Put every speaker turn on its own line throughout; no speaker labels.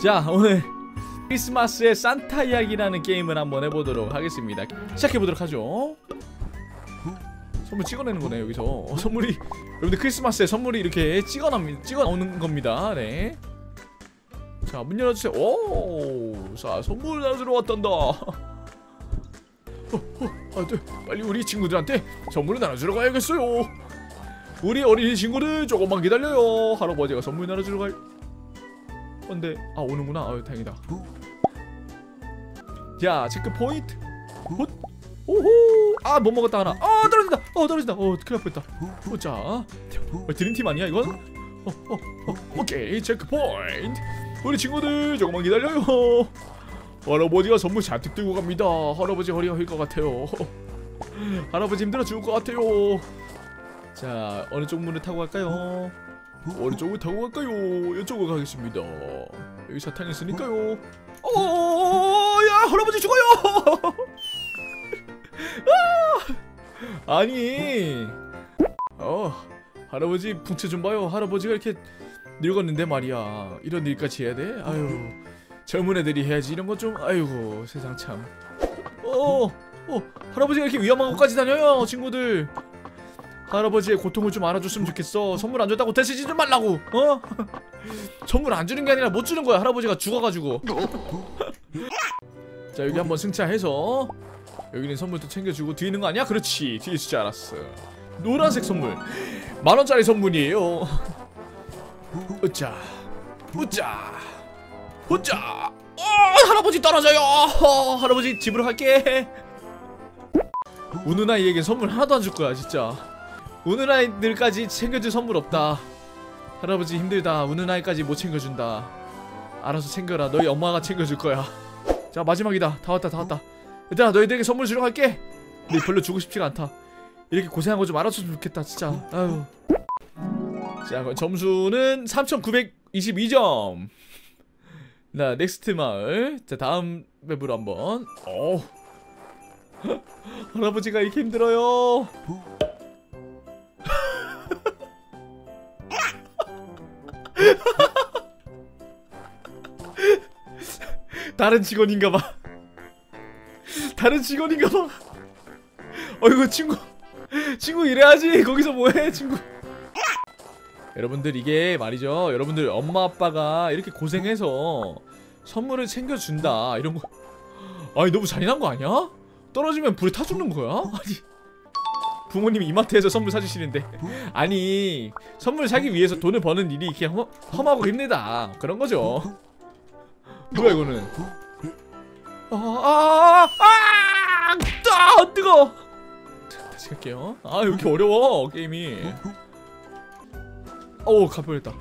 자 오늘 크리스마스의 산타 이야기라는 게임을 한번 해보도록 하겠습니다. 시작해보도록 하죠. 선물 찍어내는 거네 여기서. 어, 선물이 여러분들 크리스마스에 선물이 이렇게 찍어납니다 찍어 나오는 겁니다. 네. 자 문 열어주세요. 오자 선물 나눠주러 왔단다. 어, 어, 아, 네. 빨리 우리 친구들한테 선물을 나눠주러 가야겠어요. 우리 어린이 친구들 조금만 기다려요. 할아버지가 선물 나눠주러 갈 건데 아 오는구나. 아유 다행이다. 자 체크 포인트. 헛 오호. 아 못 먹었다 하나. 아 떨어진다. 어 떨어진다. 어 큰일 날 뻔했다. 보자. 어, 드림팀 아니야 이건? 어, 어, 어, 오케이. 체크 포인트. 우리 친구들 조금만 기다려요. 할아버지가 선물 잔뜩 들고 갑니다. 할아버지 허리가 휠 것 같아요. 할아버지 힘들어 죽을 것 같아요. 자 어느 쪽 문을 타고 갈까요 어느 쪽을 타고 갈까요? 이쪽으로 가겠습니다. 여기 사탕 있으니까요. 어 야 할아버지 죽어요! 아! 아니. 어 할아버지 풍채 좀 봐요. 할아버지가 이렇게 늙었는데 말이야. 이런 일까지 해야 돼? 아유 젊은 애들이 해야지 이런 거 좀. 아이고 세상 참. 어, 어 할아버지가 이렇게 위험한 곳까지 다녀요 친구들 할아버지의 고통을 좀 알아줬으면 좋겠어. 선물 안 줬다고 대시지 좀 말라고. 어? 선물 안 주는 게 아니라 못 주는 거야 할아버지가 죽어가지고. 자 여기 한번 승차해서 여기는 선물도 챙겨주고 뒤에 있는 거 아니야? 그렇지. 뒤에 있을 줄 알았어. 노란색 선물. 만원짜리 선물이에요. 으짜. 으짜. 으짜. 어, 할아버지 떨어져요. 어, 할아버지 집으로 갈게. 우는 아이에겐 선물 하나도 안 줄 거야 진짜 우는 아이들까지 챙겨줄 선물 없다. 할아버지 힘들다. 우는 아이까지 못 챙겨준다. 알아서 챙겨라. 너희 엄마가 챙겨줄 거야. 자 마지막이다. 다 왔다 다 왔다. 얘들아 너희들에게 선물 주러 갈게. 근데 별로 주고 싶지가 않다. 이렇게 고생한 거 좀 알아줬으면 좋겠다 진짜. 아유. 자 그럼 점수는 3922점. 나 넥스트 마을. 자 다음 맵으로 한번. 어 할아버지가 이렇게 힘들어요 다른 직원인가봐. 다른 직원인가봐. 어이구 친구. 친구 이래야지. 거기서 뭐해 친구. 여러분들 이게 말이죠. 여러분들 엄마 아빠가 이렇게 고생해서 선물을 챙겨준다 이런 거. 아니 너무 잔인한 거 아니야? 떨어지면 불에 타 죽는 거야? 아니 부모님이 이마트에서 선물 사주시는데. 아니 선물 사기 위해서 돈을 버는 일이 이렇게 험, 험하고 힘들다. 그런 거죠. 뭐야 이거는? 아아아 아 아, 아, 뜨거 다시 갈게요. 아 이렇게 어려워 게임이. 오 가버렸다. 야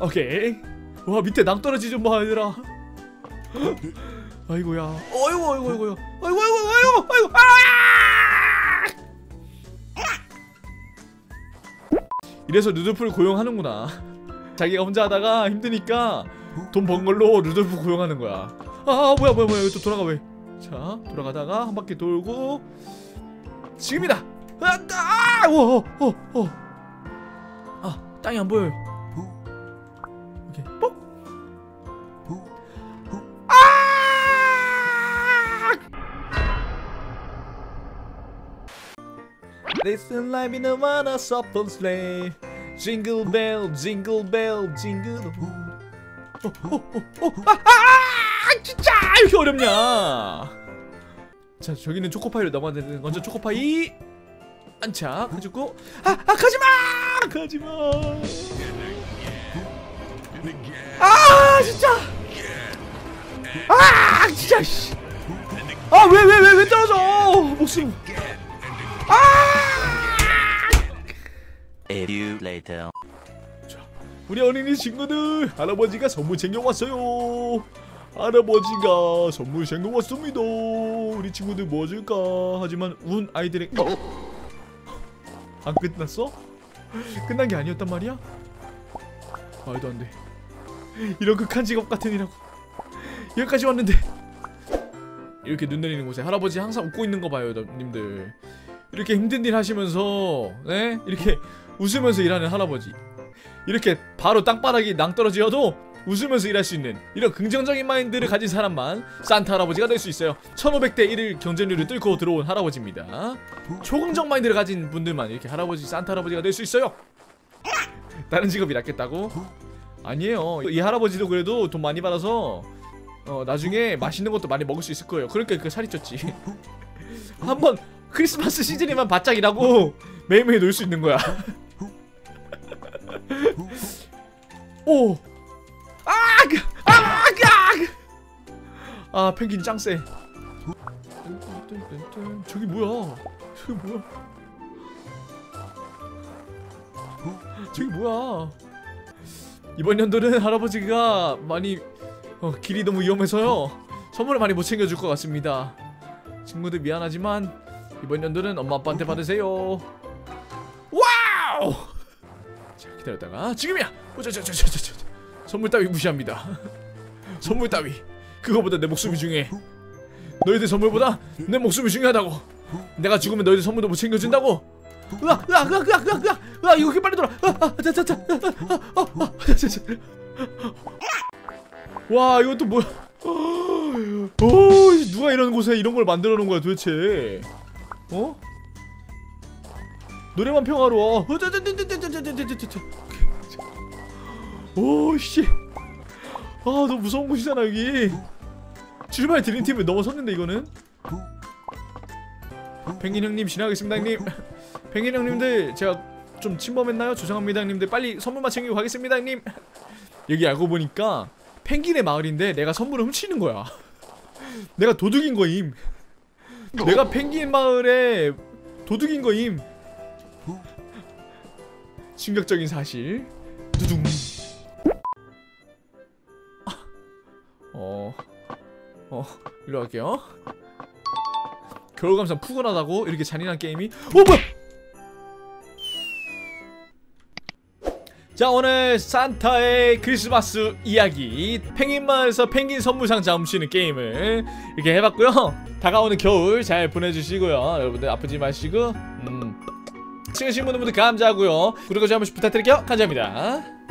오케이. 와 밑에 낭떠러지 좀 봐 얘들아 아이고야. 어이구 어이구 어이구 어이구 어이구 어이구 어이구. 아 이래서 루돌프를 고용하는구나. 자기가 혼자 하다가 힘드니까 돈 번 걸로 루돌프 고용하는 거야. 아 뭐야 뭐야 뭐야. 또 돌아가 왜 자 돌아가다가 한 바퀴 돌고 지금이다. 아, 어, 어, 어. 아, 땅이 안 보여요. 오케이, 뻑. Listen like in a one a soft sleigh. Jingle bell, jingle bell, jingle. 어, 어, 어, 어, 아, 아, 진짜! 이렇게 어렵냐? 자, 저기는 초코파이로 넘어야 되는 먼저 초코파이. 안착. 해주고. 아, 아 가지마! 가지마! 아 진짜! 아 진짜 아왜 왜 왜 왜 떨어져 목숨? 아
A few later.
우리 어린이 친구들 할아버지가 선물 챙겨왔어요 할아버지가 선물 챙겨왔습니다 우리 친구들 뭐 줄까 하지만 운 아이들의 어? 안 끝났어? 끝난 게 아니었단 말이야? 말도 안 돼. 이런 극한 직업 같은 이라고. 여기까지 왔는데. 이렇게 눈 내리는 곳에 할아버지 항상 웃고 있는 거 봐요, 님들. 이렇게 힘든 일 하시면서, 네? 이렇게 웃으면서 일하는 할아버지. 이렇게 바로 땅바닥이 낭떠러지어도 웃으면서 일할 수 있는 이런 긍정적인 마인드를 가진 사람만 산타 할아버지가 될 수 있어요. 1500대 1을 경쟁률을 뚫고 들어온 할아버지입니다. 초긍정 마인드를 가진 분들만 이렇게 할아버지 산타 할아버지가 될 수 있어요. 다른 직업이 낫겠다고? 아니에요. 이 할아버지도 그래도 돈 많이 받아서 어 나중에 맛있는 것도 많이 먹을 수 있을 거예요. 그러니까 그 살이 쪘지. 한번 크리스마스 시즌에만 바짝 일하고 매일매일 놀 수 있는 거야 오! 아! 아! 아! 아 펭귄이 짱세 저기 뭐야? 저기 뭐야? 저기 뭐야? 이번 연도는 할아버지가 많이 어, 길이 너무 위험해서요. 선물을 많이 못 챙겨줄 것 같습니다. 친구들 미안하지만 이번 연도는 엄마 아빠한테 받으세요. 와우! 자 기다렸다가 지금이야! 오자자자자자 선물 따위 무시합니다. 선물 따위. 그거보다 내 목숨이 중요해. 너희들 선물보다 내 목숨이 중요하다고. 내가 죽으면 너희들 선물도 못 챙겨준다고. 으아 으아 으아 으아 으아 으아 으아 빨리 돌아 아자자자. 와 이건 또 뭐야? 오 누가 이런 곳에 이런 걸 만들어 놓은 거야 도대체? 어? 노래만 평화로워 오씨 아 너무 무서운 곳이잖아 여기 출발 드림팀을 넘어섰는데 이거는 펭귄 형님 지나가겠습니다 형님 펭귄 형님들 제가 좀 침범했나요? 죄송합니다 형님들 빨리 선물만 챙기고 가겠습니다 형님 여기 알고 보니까 펭귄의 마을인데 내가 선물을 훔치는 거야 내가 도둑인 거임 내가 펭귄 마을에 도둑인 거임 충격적인 사실 두둥 어, 어, 일로 갈게요. 겨울감상 푸근하다고 이렇게 잔인한 게임이? 어 뭐야? 자 오늘 산타의 크리스마스 이야기 펭귄마을에서 펭귄 선물 상자 훔치는 게임을 이렇게 해봤고요 다가오는 겨울 잘 보내주시고요 여러분들 아프지 마시고 음. 시청해주신 분들 모두 감사하고요. 구독과 좋아요 한 번씩 부탁드릴게요. 감사합니다